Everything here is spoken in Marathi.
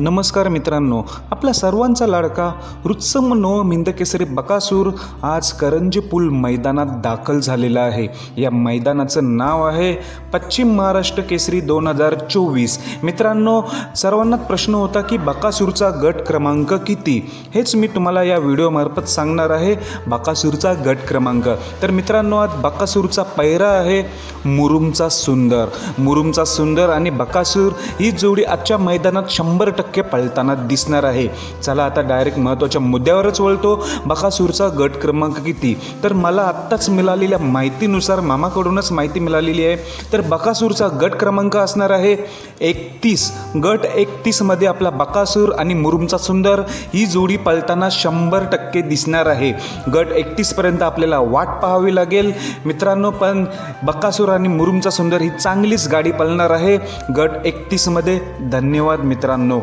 नमस्कार मित्रांनो आपला सर्वांचा लाडका रुत्सम नो मिंदकेसरी बकासूर आज करंजी पूल मैदानात दाखल झालेला आहे. या मैदानाचं नाव आहे पश्चिम महाराष्ट्र केसरी दोन हजार चोवीस. मित्रांनो सर्वांनाच प्रश्न होता की बकासूरचा गट क्रमांक किती? हेच मी तुम्हाला या व्हिडिओमार्फत सांगणार आहे बकासूरचा गट क्रमांक. तर मित्रांनो आज बकासूरचा पैरा आहे मुरुमचा सुंदर. मुरुमचा सुंदर आणि बकासूर ही जोडी आजच्या मैदानात शंभर टक्के टक्के पळताना दिसणार आहे. चला आता डायरेक्ट महत्त्वाच्या मुद्द्यावरच वळतो. बकासूरचा गट क्रमांक किती? तर मला आत्ताच मिळालेल्या माहितीनुसार मामाकडूनच माहिती मिळालेली आहे. तर बकासूरचा गट क्रमांक असणार आहे एकतीस. गट एकतीसमध्ये आपला बकासूर आणि मुरुमचा सुंदर ही जोडी पळताना शंभर टक्के दिसणार आहे. गट एकतीसपर्यंत आपल्याला वाट पाहावी लागेल. मित्रांनो पण बकासूर आणि मुरुमचा सुंदर ही चांगलीच गाडी पळणार आहे. गट एकतीसमध्ये धन्यवाद मित्रांनो.